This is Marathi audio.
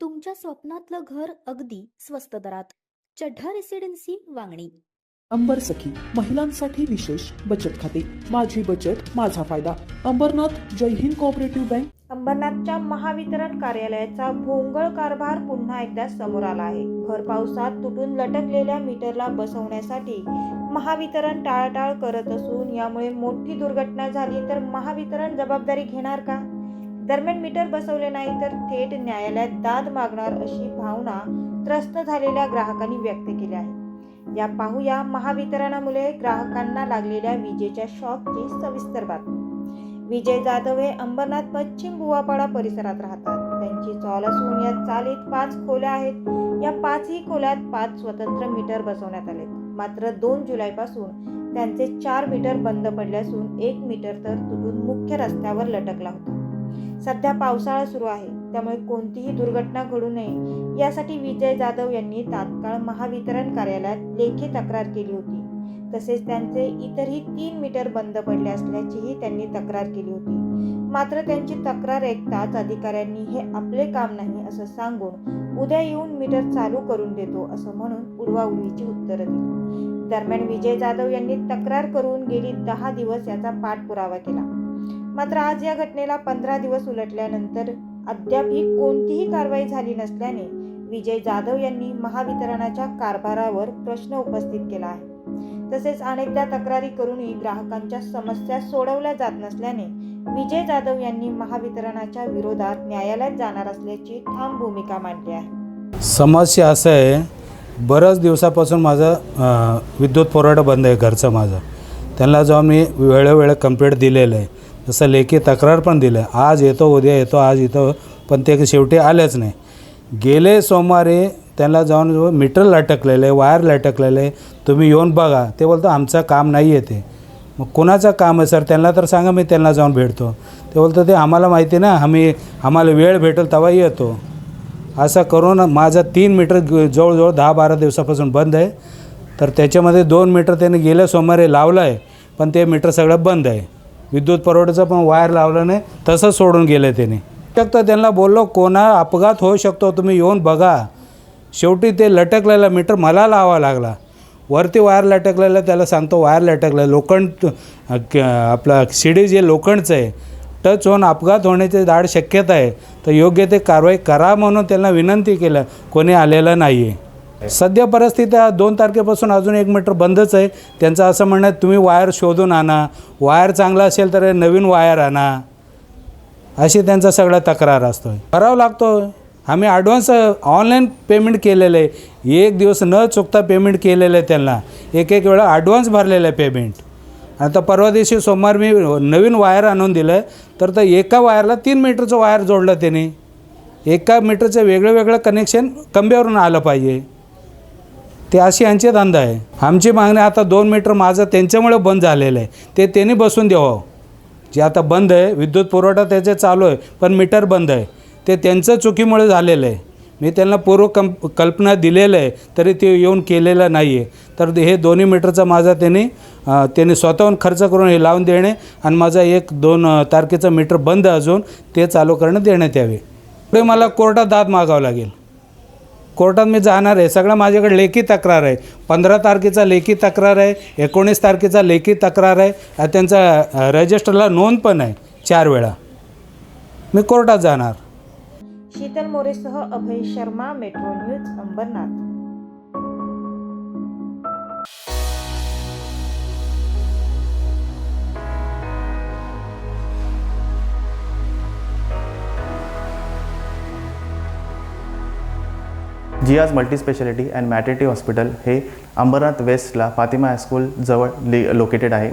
तुमच्या स्वप्नातलं घर अगदी स्वस्त दरात. चढ्ढा रेसिडेन्सी वांगणी. अंबर सखी महिलांसाठी विशेष बचत खाते. माझी बचत माझा फायदा. अंबरनाथ जय हिंद कोऑपरेटिव्ह बँक अंबरनाथच्या महावितरण कार्यालयाचा भोंगळ कारभार पुन्हा एकदा समोर आला आहे. भर पावसात तुटून लटकलेल्या मीटरला बसवण्यासाठी महावितरण टाळाटाळ करत असून यामुळे मोठी दुर्घटना झाली तर महावितरण जबाबदारी घेणार का? दरम्यान मीटर बसवले नाही तर थेट न्यायालयात दाद मागणार अशी भावना त्रस्त झालेल्या ग्राहकांनी व्यक्त केली आहे. या पाहूया महावितरणामुळे ग्राहकांना लागलेल्या विजेच्या शॉकची सविस्तर बातमी. विजय जाधव हे अंबरनाथ पश्चिम बुवापाडा परिसरात राहतात. त्यांची चॉल असून या चालीत पाच खोल्या आहेत. या पाचही खोल्यात पाच स्वतंत्र मीटर बसवण्यात आले मात्र दोन जुलैपासून त्यांचे चार मीटर बंद पडले असून एक मीटर तर तुटून मुख्य रस्त्यावर लटकला होता. सध्या पावसाळा सुरू आहे त्यामुळे कोणतीही दुर्घटना घडू नये यासाठी विजय जाधव यांनी तात्काळ महावितरण कार्यालयात लेखी तक्रार केली होती. तसेच त्यांचे इतरही तीन मीटर बंद पडले असल्याचीही त्यांनी तक्रार केली होती. मात्र त्यांची तक्रार ऐकताच अधिकाऱ्यांनी हे आपले काम नाही असं सांगून उद्या येऊन मीटर चालू करून देतो असं म्हणून उडवाउडवीची उत्तरं दिली. दरम्यान विजय जाधव यांनी तक्रार करून गेली दहा दिवस याचा पाठपुरावा केला. मात्र आज या घटनेला पंधरा दिवस उलटल्यानंतर अद्यापही कोणतीही कारवाई झाली नसल्याने विजय जाधव यांनी महावितरणाच्या कारभारावर प्रश्न उपस्थित केला आहे. तसेच अनेकदा तक्रारी करूनही ग्राहकांच्या समस्या सोडवल्या जात नसल्याने विजय जाधव यांनी महावितरणाच्या विरोधात न्यायालयात जाणार असल्याची ठाम भूमिका मांडली आहे. समस्या असं आहे बऱ्याच दिवसापासून माझं विद्युत पुरवठा बंद आहे घरचं माझं. त्यांना जेव्हा मी वेळोवेळ कंप्लेंट दिलेलं आहे जसं लेखी तक्रार पण दिलं आहे. आज येतो उद्या येतो आज येतो पण ते शेवटी आलेच नाही. गेले सोमवारी त्यांना जाऊन मीटर लटकलेलं आहे वायर लटकलेलं आहे तुम्ही येऊन बघा. ते बोलतो आमचं काम नाही आहे ते. मग कोणाचं काम आहे सर? त्यांना तर सांगा मी त्यांना जाऊन भेटतो. ते बोलतो ते आम्हाला माहिती ना आम्ही आम्हाला वेळ भेटेल तेव्हा येतो. असं करून माझं तीन मीटर जवळजवळ दहा बारा दिवसापासून बंद आहे. तर त्याच्यामध्ये दोन मीटर त्याने गेल्या सोमवारी लावलं आहे पण ते मीटर सगळं बंद आहे. विद्युत परवठ्याचं पण वायर लावलं नाही तसंच सोडून गेलं आहे त्याने. फक्त त्यांना बोललो कोणा अपघात होऊ शकतो तुम्ही येऊन बघा. शेवटी ते लटकलेला मीटर मला लावा लागला. वरती वायर लटकलेलं त्याला सांगतो वायर लटकलं लोखंड आपला क- आपलं शिडी जे लोखंडचं आहे टच होऊन अपघात होण्याची दाड शक्यता आहे. तर योग्य ते कारवाई करा म्हणून त्यांना विनंती केलं. कोणी आलेलं नाही आहे सध्या परिस्थिती दोन तारखेपासून अजून एक मीटर बंदच आहे. त्यांचं असं म्हणणं आहे तुम्ही वायर शोधून आणा. वायर चांगला असेल तर नवीन वायर आणा. अशी त्यांचा सगळा तक्रार असतो करावं लागतो आम्ही ॲडव्हान्स ऑनलाईन पेमेंट केलेलं आहे. एक दिवस न चुकता पेमेंट केलेलं आहे त्यांना. एक एक वेळा ॲडव्हान्स भरलेलं आहे पेमेंट आता परवा दिवशी सोमवार मी नवीन वायर आणून दिलं आहे तर तर एका वायरला तीन मीटरचं वायर जोडलं त्याने. एका मीटरचं वेगळं वेगळं कनेक्शन कंब्यावरून आलं पाहिजे. ते अशी यांचे धंदा आहे. आमची मागणी आता दोन मीटर माझं त्यांच्यामुळे बंद झालेलं आहे. ते त्यांनी बसून द्यावं. जे आता बंद आहे विद्युत पुरवठा त्याचे चालू आहे पण मीटर बंद आहे. ते त्यांचं चुकीमुळे झालेलं आहे. मी त्यांना पूर्व कं कल्पना दिलेलं आहे तरी ते येऊन केलेलं नाही आहे तर हे दोन्ही मीटरचा माझा त्यांनी त्यांनी स्वतःहून खर्च करून हे लावून देणे आणि माझा एक दोन तारखेचं मीटर बंद अजून ते चालू करणं देण्यात यावे. पुढे मला कोर्टात दाद मागावं लागेल. कोर्टात मी जाणार आहे. सगळं माझ्याकडे लेखी तक्रार आहे. पंधरा तारखेचा लेखी तक्रार आहे एकोणीस तारखेचा लेखी तक्रार आहे आणि त्यांचा रजिस्टरला नोंद पण आहे चार वेळा. मी कोर्टात जाणार. Sheetal मोरेसह Abhay Sharma metro news Ambernath. Jiya's multispeciality and maternity hospital हे अंबरनाथ वेस्टला फातिमा हायस्कूल जवळ लि लोकेटेड आहे.